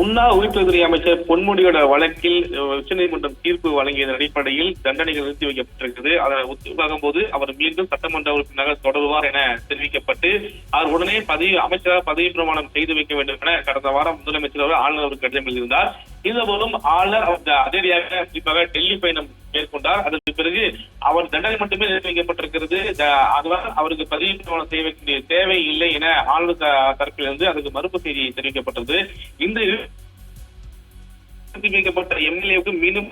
முன்னாள் உள்துறை அமைச்சர் பொன்முடியோட வழக்கில் உச்சநீதிமன்றம் தீர்ப்பு வழங்கியதன் அடிப்படையில் தண்டனைகள் நிறுத்தி வைக்கப்பட்டிருக்கிறது. அதை ஒத்துவாகும் போது அவர் மீண்டும் சட்டமன்ற உறுப்பினராக தொடருவார் என தெரிவிக்கப்பட்டு அவர் உடனே பதவி அமைச்சராக பதவி பிரமாணம் செய்து வைக்க வேண்டும் என கடந்த வாரம் முதலமைச்சர் அவர் ஆளுநர் அவருக்கு கடிதம் எழுதியிருந்தார். இந்த போதும் ஆளுநர் அவர் அதிரடியாக குறிப்பாக டெல்லி பயணம் மேற்கொண்டார். அதற்கு பிறகு அவர் தண்டனை மட்டுமே நிர்ணயிக்கப்பட்டிருக்கிறது வைக்கப்பட்டிருக்கிறது அவருக்கு பதவி செய்ய வேண்டிய தேவை இல்லை என ஆளுநர் தரப்பிலிருந்து அதுக்கு மறுப்பு செய்தி தெரிவிக்கப்பட்டது. இந்த வைக்கப்பட்ட எம்எல்ஏவுக்கு மீண்டும்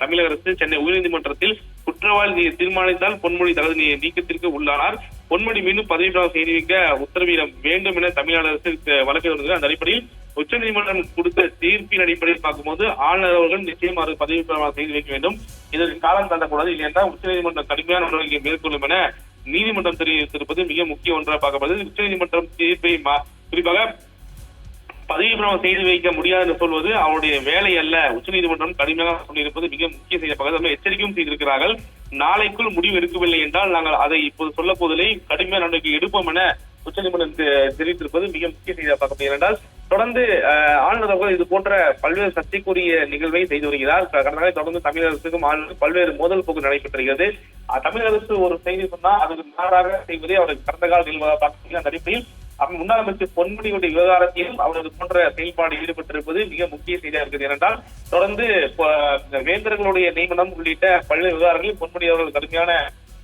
தமிழக அரசு சென்னை உயர்நீதிமன்றத்தில் குற்றவாளி தீர்மானித்தால் பொன்மொழி தகுதி நீக்கத்திற்கு உள்ளானார். பொன்மொழி மீண்டும் பதவி பிரமாணம் செய்து வைக்க உத்தரவிட வேண்டும் என தமிழக அரசு வழக்கு அந்த அடிப்படையில் உச்சநீதிமன்றம் கொடுத்த தீர்ப்பின் அடிப்படையில் பார்க்கும்போது ஆளுநர் அவர்கள் நிச்சயம் அவர் பதவி பிரமாணம் செய்து வைக்க வேண்டும். இதற்கு காலம் தள்ளக்கூடாது இல்லையென்றால் உச்சநீதிமன்றம் கடுமையான நடவடிக்கை மேற்கொள்ளும் என நீதிமன்றம் தெரிவித்திருப்பது மிக முக்கிய ஒன்றாக பார்க்கப்படுது. உச்சநீதிமன்றம் தீர்ப்பை குறிப்பாக பதவி பிரமாணம் செய்து வைக்க முடியாது என்று சொல்வது அவருடைய வேலை அல்ல. உச்சநீதிமன்றம் கடுமையாக சொல்லியிருப்பது மிக முக்கிய செய்யப்பட்டது எச்சரிக்கையும் செய்திருக்கிறார்கள். நாளைக்குள் முடிவு எடுக்கவில்லை என்றால் நாங்கள் அதை இப்போது சொல்ல போதிலே கடுமையான நடவடிக்கை எடுப்போம் என உச்சநீதிமன்றம் தெரிவித்திருப்பது மிக முக்கிய செய்தியாக பார்க்கப்படுகிறது. என்றால் தொடர்ந்து ஆளுநர் அவர்கள் இது போன்ற பல்வேறு சர்ச்சைக்குரிய நிகழ்வை செய்து வருகிறார். கடந்த தொடர்ந்து தமிழக அரசுக்கும் ஆளுநர் பல்வேறு மோதல் போக்கு நடைபெற்றிருக்கிறது. தமிழக அரசு ஒரு செய்தி சொன்னா அதுக்கு மாறாக செய்வதே அவருக்கு கடந்த கால நிகழ்வாக பார்க்க அந்த அடிப்படையில் முன்னாள் அமைச்சர் பொன்முடியுடைய விவகாரத்தையும் அவரது போன்ற செயல்பாடு ஈடுபட்டிருப்பது மிக முக்கிய செய்தியாக இருக்குது ஏனென்றால் தொடர்ந்து வேந்தர்களுடைய நியமனம் உள்ளிட்ட பல்வேறு விவகாரங்களில் பொன்முடி அவர்கள் கடுமையான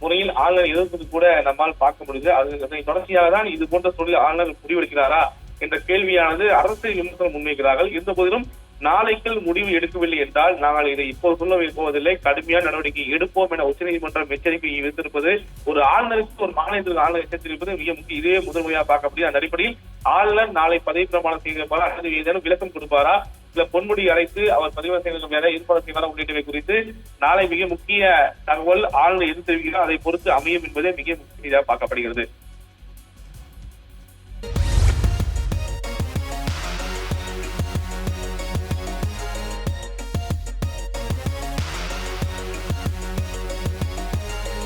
முறையில் ஆளுநர் எதிர்ப்பது கூட நம்மால் பார்க்க முடியுது. அது தொடர்ச்சியாக தான் இது போன்ற சூழலில் ஆளுநர் முடிவெடுக்கிறாரா என்ற கேள்வியானது அரசு விமர்சனம் முன்வைக்கிறார்கள். இருந்த போதிலும் நாளைக்குள் முடிவு எடுக்கவில்லை என்றால் நாங்கள் இதை இப்போது சொல்ல போவதில்லை கடுமையான நடவடிக்கை எடுப்போம் என உச்சநீதிமன்றம் எச்சரிக்கை விடுத்திருப்பது ஒரு ஆளுநருக்கு ஒரு மாநிலத்திற்கு ஆளுநர் எச்சரித்திருப்பது மிக முக்கிய இதுவே முதல் முறையாக பார்க்கப்படுது அந்த அடிப்படையில் ஆளுநர் நாளை பதவி பிரமாணம் செய்திருப்பாரா அல்லது ஏதேனும் விளக்கம் கொடுப்பாரா இல்ல பொன்முடி அழைத்து அவர் பதிவு செய்வது வேற ஏற்பாடு செய்வாரா உள்ளிட்டவை குறித்து நாளை மிக முக்கிய தகவல் ஆளுநர் எது தெரிவிக்கிறார். அதை பொறுத்து அமையும் என்பதே மிக முக்கிய பார்க்கப்படுகிறது.